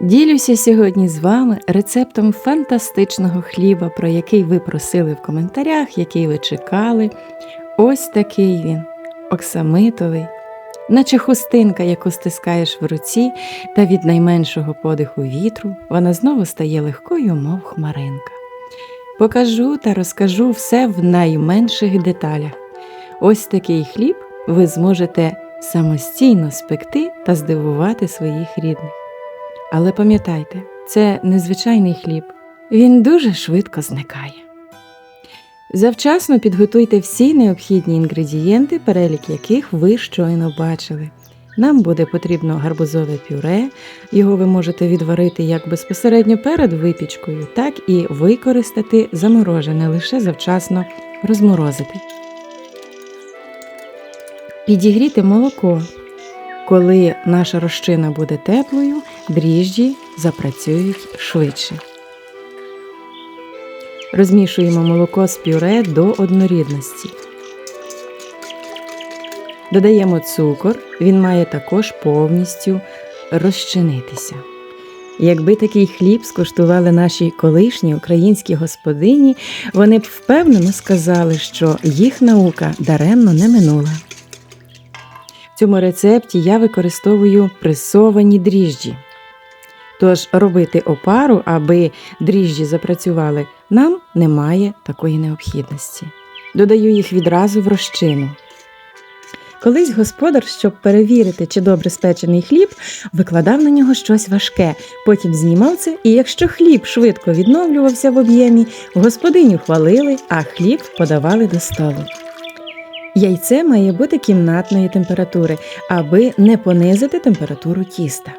Ділюся сьогодні з вами рецептом фантастичного хліба, про який ви просили в коментарях, який ви чекали. Ось такий він, оксамитовий, наче хустинка, яку стискаєш в руці, та від найменшого подиху вітру вона знову стає легкою, мов хмаринка. Покажу та розкажу все в найменших деталях. Ось такий хліб ви зможете самостійно спекти та здивувати своїх рідних. Але пам'ятайте, це незвичайний хліб, він дуже швидко зникає. Завчасно підготуйте всі необхідні інгредієнти, перелік яких ви щойно бачили. Нам буде потрібно гарбузове пюре, його ви можете відварити як безпосередньо перед випічкою, так і використати заморожене, лише завчасно розморозити. Підігріти молоко. Коли наша розчина буде теплою, дріжджі запрацюють швидше. Розмішуємо молоко з пюре до однорідності. Додаємо цукор, він має також повністю розчинитися. Якби такий хліб скуштували наші колишні українські господині, вони б впевнено сказали, що їх наука даремно не минула. Цьому рецепті я використовую пресовані дріжджі. Тож робити опару, аби дріжджі запрацювали, нам немає такої необхідності. Додаю їх відразу в розчину. Колись господар, щоб перевірити, чи добре спечений хліб, викладав на нього щось важке, потім знімав це, і якщо хліб швидко відновлювався в об'ємі, господиню хвалили, а хліб подавали до столу. Яйце має бути кімнатної температури, аби не понизити температуру тіста.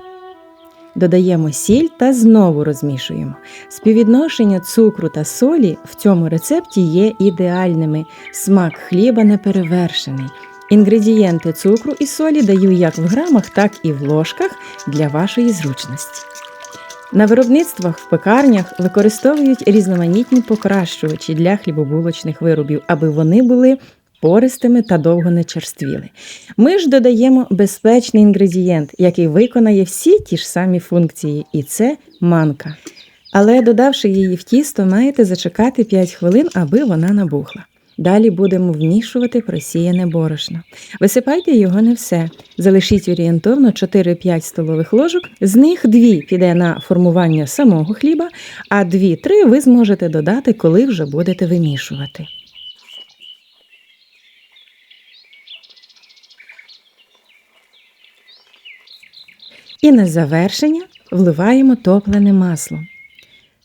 Додаємо сіль та знову розмішуємо. Співвідношення цукру та солі в цьому рецепті є ідеальними. Смак хліба неперевершений. Інгредієнти цукру і солі даю як в грамах, так і в ложках для вашої зручності. На виробництвах в пекарнях використовують різноманітні покращувачі для хлібобулочних виробів, аби вони були пористими та довго не черствіли. Ми ж додаємо безпечний інгредієнт, який виконає всі ті ж самі функції, і це манка. Але додавши її в тісто, маєте зачекати 5 хвилин, аби вона набухла. Далі будемо вмішувати просіяне борошно. Висипайте його не все. Залишіть орієнтовно 4-5 столових ложок, з них 2 піде на формування самого хліба, а 2-3 ви зможете додати, коли вже будете вимішувати. І на завершення вливаємо топлене масло.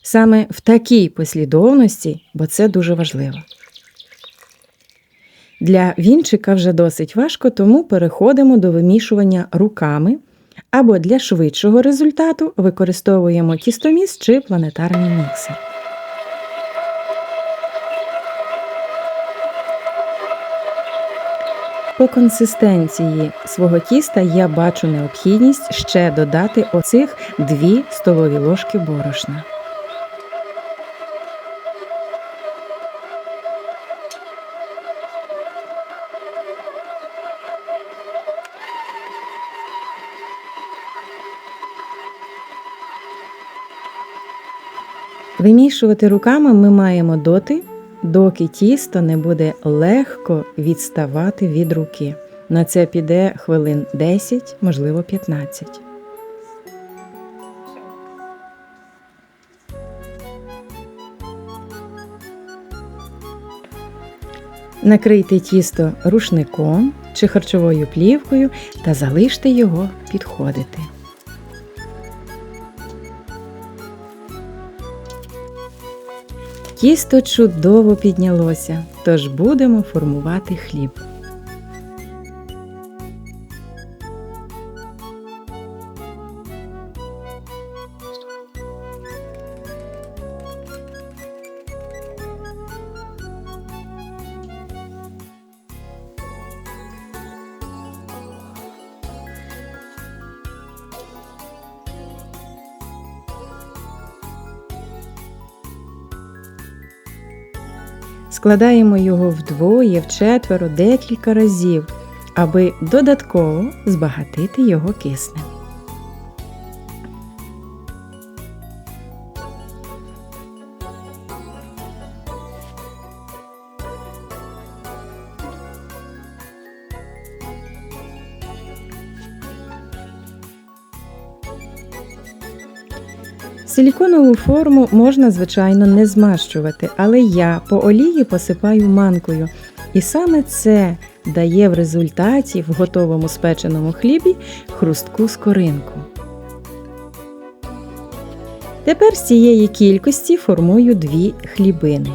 Саме в такій послідовності, бо це дуже важливо. Для вінчика вже досить важко, тому переходимо до вимішування руками або для швидшого результату використовуємо тістоміс чи планетарний міксер. По консистенції свого тіста я бачу необхідність ще додати оцих 2 столові ложки борошна. Вимішувати руками ми маємо доти, доки тісто не буде легко відставати від руки. На це піде хвилин 10, можливо 15. Накрийте тісто рушником чи харчовою плівкою та залиште його підходити. Тісто чудово піднялося, тож будемо формувати хліб. Складаємо його вдвоє, вчетверо, декілька разів, аби додатково збагатити його киснем. Силіконову форму можна, звичайно, не змащувати, але я по олії посипаю манкою. І саме це дає в результаті в готовому спеченому хлібі хрустку скоринку. Тепер з цієї кількості формую дві хлібини.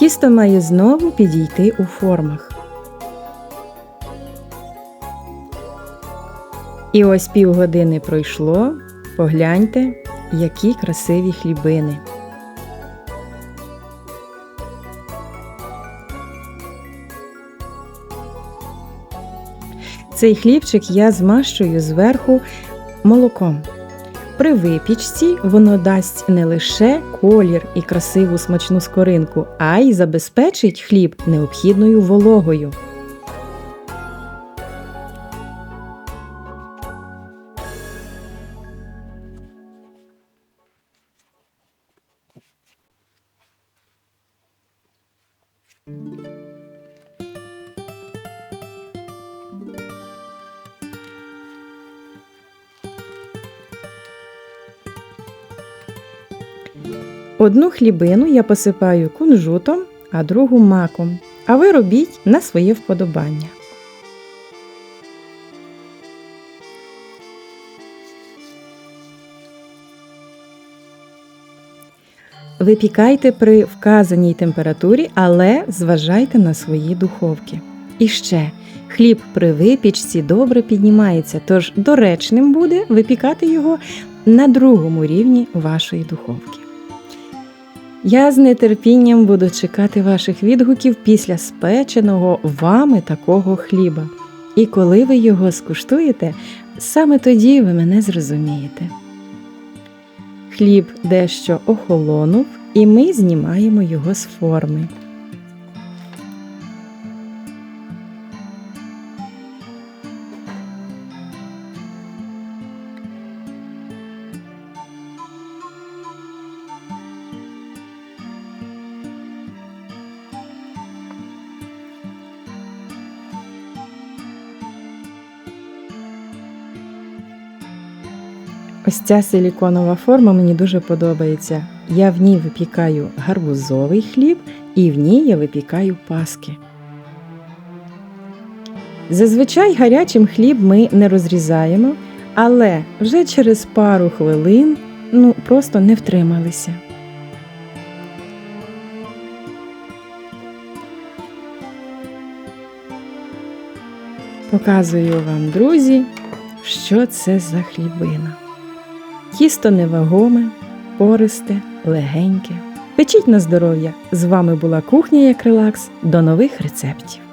Тісто має знову підійти у формах. І ось півгодини пройшло. Погляньте, які красиві хлібини. Цей хлібчик я змащую зверху молоком. При випічці воно дасть не лише колір і красиву смачну скоринку, а й забезпечить хліб необхідною вологою. Одну хлібину я посипаю кунжутом, а другу маком. А ви робіть на своє вподобання. Випікайте при вказаній температурі, але зважайте на свої духовки. І ще хліб при випічці добре піднімається, тож доречним буде випікати його на другому рівні вашої духовки. Я з нетерпінням буду чекати ваших відгуків після спеченого вами такого хліба. І коли ви його скуштуєте, саме тоді ви мене зрозумієте. Хліб дещо охолонув, і ми знімаємо його з форми. Ось ця силіконова форма мені дуже подобається. Я в ній випікаю гарбузовий хліб і в ній я випікаю паски. Зазвичай гарячим хліб ми не розрізаємо, але вже через пару хвилин ну, просто не втрималися. Показую вам, друзі, що це за хлібина. Тісто невагоме, пористе, легеньке. Печіть на здоров'я! З вами була кухня як релакс. До нових рецептів!